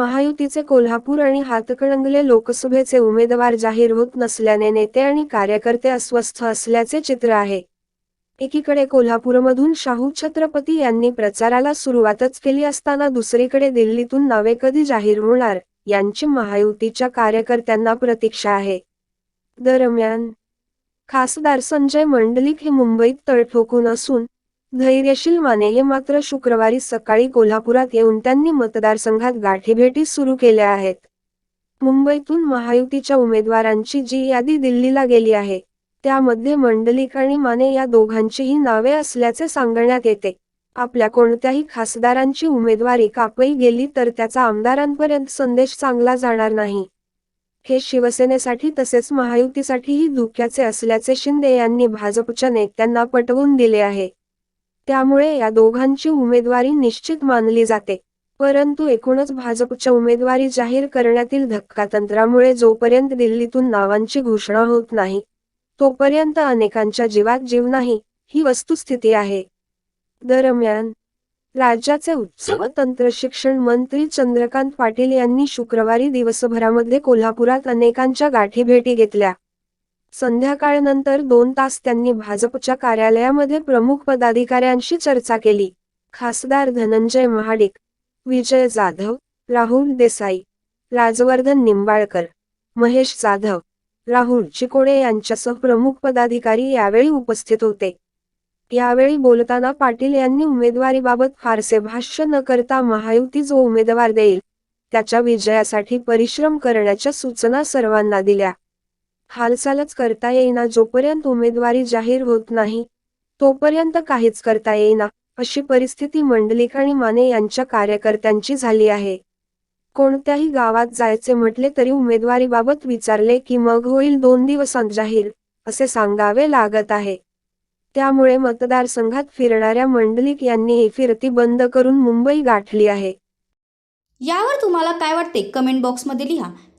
महायुतीचे कोल्हापूर आणि हातकणंगले लोकसभेचे उमेदवार जाहीर होत नसल्याने नेते आणि कार्यकर्ते अस्वस्थ असल्याचे चित्र आहे. एकीकडे कोल्हापूरमधून शाहू छत्रपती यांनी प्रचाराला सुरुवातच केली असताना दुसरीकडे दिल्लीतून नावे कधी जाहीर होणार यांची महायुतीच्या कार्यकर्त्यांना प्रतीक्षा आहे. दरम्यान खासदार संजय मंडलिक हे मुंबईत तळठोकून असून धैर्यशील माने हे मात्र शुक्रवारी सकाळी कोल्हापुरात येऊन त्यांनी मतदारसंघात गाठीभेटी सुरू केल्या आहेत. मुंबईतून महायुतीच्या उमेदवारांची जी यादी दिल्लीला गेली आहे त्यामध्ये मंडलिक आणि माने या दोघांचीही नावे असल्याचे सांगण्यात येते. आपल्या कोणत्याही खासदारांची उमेदवारी कापई गेली तर त्याचा आमदारांपर्यंत संदेश चांगला जाणार नाही. हे शिवसेनेसाठी तसेच महायुतीसाठीही धोक्याचे असल्याचे शिंदे यांनी भाजपच्या नेत्यांना पटवून दिले आहे. त्यामुळे या दोघांची उमेदवारी निश्चित मानली जाते. परंतु एकूणच भाजपच्या उमेदवारी जाहीर करण्यातील धक्कातंत्रामुळे जोपर्यंत दिल्लीतून नावांची घोषणा होत नाही तोपर्यंत अनेकांच्या जीवात जीव नाही ही वस्तुस्थिती आहे. दरम्यान राज्याचे उच्च व तंत्रशिक्षण मंत्री चंद्रकांत पाटील यांनी शुक्रवारी दिवसभरामध्ये कोल्हापुरात अनेकांच्या गाठीभेटी घेतल्या. संध्याकाळनंतर दोन तास त्यांनी भाजपच्या कार्यालयामध्ये प्रमुख पदाधिकाऱ्यांशी चर्चा केली. खासदार धनंजय महाडिक विजय जाधव राहुल देसाई राजवर्धन निंबाळकर महेश जाधव राहुल चिकोडे यांच्यासह प्रमुख पदाधिकारी यावेळी उपस्थित होते. यावेळी बोलताना पाटील यांनी उमेदवारीबाबत फारसे भाष्य न करता महायुती जो उमेदवार देईल त्याच्या विजयासाठी परिश्रम करण्याच्या सूचना सर्वांना दिल्या. हालचालच करता येईना. जोपर्यंत उमेदवारी जाहीर होत नाही तोपर्यंत काहीच करता येईना अशी परिस्थिती मंडलिक आणि माने यांच्या कार्यकर्त्यांची झाली आहे. कोणत्याही गावात जायचे म्हटले तरी उमेदवारीबाबत विचारले की मग होईल दोन दिवसांत जाहीर असे सांगावे लागत आहे. त्यामुळे मतदारसंघात फिरणाऱ्या मंडलिक यांनी ही फिरती बंद करून मुंबई गाठली आहे. यावर तुम्हाला काय वाटते? कमेंट बॉक्समध्ये लिहा.